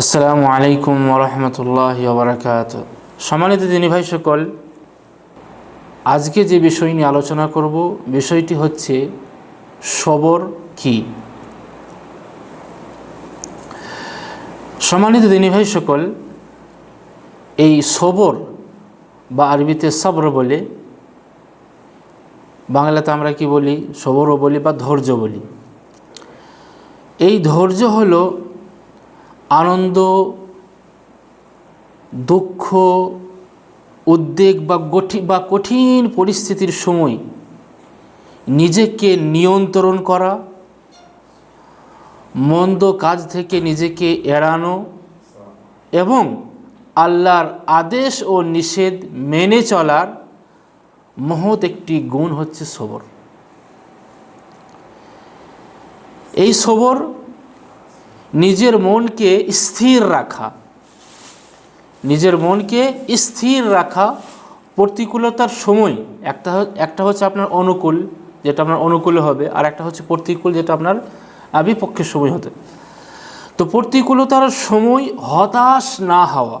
আসসালামু আলাইকুম ওরহমতুল্লাহ বারাকাত সম্মানিত দিনী ভাই সকল, আজকে যে বিষয় নিয়ে আলোচনা করব, বিষয়টি হচ্ছে সবর কি? সম্মানিত দিনী ভাই সকল, এই সবর বা আরবিতে সবর বলে, বাংলাতে আমরা কি বলি? সবরও বলি বা ধৈর্য বলি। এই ধৈর্য হলো আনন্দ, দুঃখ, উদ্বেগ বা গঠি, বা কঠিন পরিস্থিতির সময় নিজেকে নিয়ন্ত্রণ করা, মন্দ কাজ থেকে নিজেকে এড়ানো এবং আল্লাহর আদেশ ও নিষেধ মেনে চলার মহৎ একটি গুণ হচ্ছে সবর। এই সবর নিজের মনকে স্থির রাখা। নিজের মনকে স্থির রাখা প্রতিকূলতার সময়। একটা একটা হচ্ছে আপনার অনুকূল, যেটা আপনার অনুকূলে হবে, আর একটা হচ্ছে প্রতিকূল, যেটা আপনার বিপক্ষের সময় হতে। তো প্রতিকূলতার সময় হতাশ না হওয়া।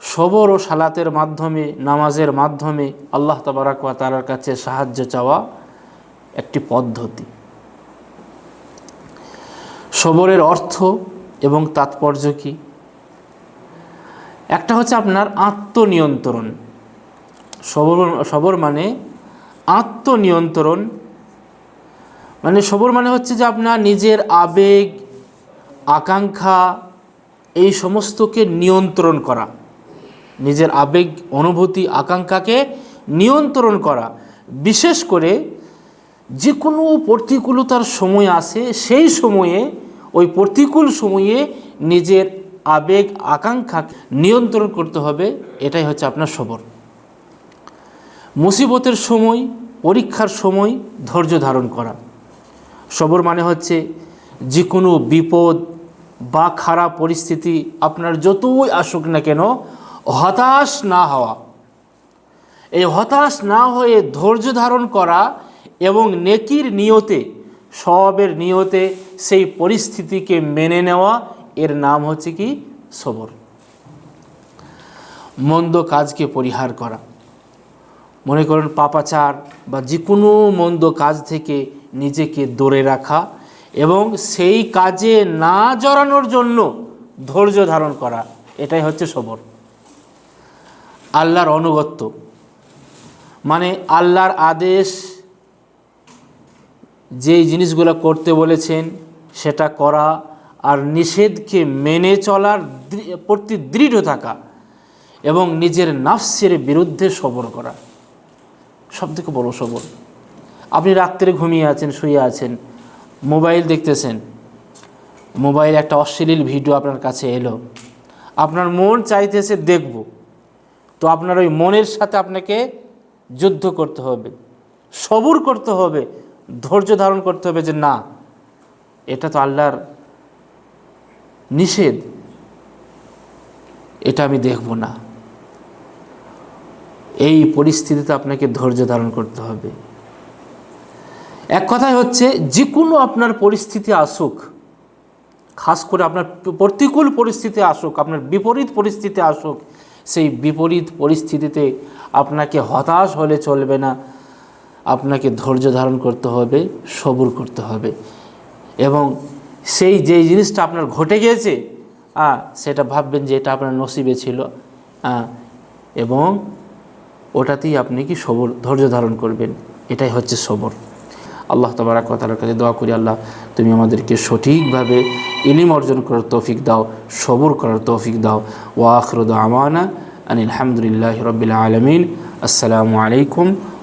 সবর ও সালাতের মাধ্যমে, নামাজের মাধ্যমে আল্লাহ তাবারাকুয়া তালার কাছে সাহায্য চাওয়া একটি পদ্ধতি। সবরের অর্থ এবং তাৎপর্য কী? একটা হচ্ছে আপনার আত্মনিয়ন্ত্রণ। সবর সবর মানে আত্মনিয়ন্ত্রণ। মানে সবর মানে হচ্ছে যে আপনার নিজের আবেগ, আকাঙ্ক্ষা, এই সমস্তকে নিয়ন্ত্রণ করা। নিজের আবেগ, অনুভূতি, আকাঙ্ক্ষাকে নিয়ন্ত্রণ করা। বিশেষ করে যে কোনো প্রতিকূলতার সময় আসে, সেই সময়ে ওই প্রতিকূল সময়ে নিজের আবেগ, আকাঙ্ক্ষা নিয়ন্ত্রণ করতে হবে, এটাই হচ্ছে আপনার সবর। মুসিবতের সময়, পরীক্ষার সময় ধৈর্য ধারণ করা। সবর মানে হচ্ছে যে কোনো বিপদ বা খারাপ পরিস্থিতি আপনার যতই আসুক না কেন হতাশ না হওয়া। এই হতাশ না হয়ে ধৈর্য ধারণ করা এবং নেকির নিয়তে সবের নিয়তে সেই পরিস্থিতিকে মেনে নেওয়া। এর নাম হচ্ছে কি? সবর। মন্দ কাজকে পরিহার করা। মনে করেন পাপাচার বা যে কোনো মন্দ কাজ থেকে নিজেকে দূরে রাখা এবং সেই কাজে না জড়ানোর জন্য ধৈর্য ধারণ করা, এটাই হচ্ছে সবর। আল্লাহর অনুগত্য মানে আল্লাহর আদেশ যেই জিনিসগুলো করতে বলেছেন, সেটা করা আর নিষেধকে মেনে চলার প্রতি দৃঢ় থাকা এবং নিজের নাফসের বিরুদ্ধে সবর করা। সব থেকে বড় সবর। আপনি রাত্রে ঘুমিয়ে আছেন, শুয়ে আছেন, মোবাইল দেখতেছেন, মোবাইল একটা অশ্লীল ভিডিও আপনার কাছে এলো, আপনার মন চাইতেছে দেখব, তো আপনার ওই মনের সাথে আপনাকে যুদ্ধ করতে হবে, সবুর করতে হবে ধৈর্য ধারণ করতে হবে যে না, এটা তো আল্লাহর নিষেধ, এটা আমি দেখব না। এই পরিস্থিতিতে আপনাকে ধৈর্য ধারণ করতে হবে। এক কথায় হচ্ছে যে কোনো আপনার পরিস্থিতি আসুক, খাস করে আপনার প্রতিকূল পরিস্থিতি আসুক, আপনার বিপরীত পরিস্থিতি আসুক, সেই বিপরীত পরিস্থিতিতে আপনাকে হতাশ হলে চলবে না। আপনাকে ধৈর্য ধারণ করতে হবে, সবুর করতে হবে। এবং সেই যে জিনিসটা আপনার ঘটে গিয়েছে সেটা ভাববেন যে এটা আপনার নসিবে ছিল এবং ওটাতেই আপনি কি সবর, ধৈর্য ধারণ করবেন। এটাই হচ্ছে সবর। আল্লাহ তবরাক তালার কাছে দোয়া করি, আল্লাহ তুমি আমাদেরকে সঠিকভাবে ইলিম অর্জন করার তৌফিক দাও, সবর করার তৌফিক দাও। ও আখরদ আমানা আনিল আলহামদুলিল্লাহ রবিল আলমিন। আসসালামু আলাইকুম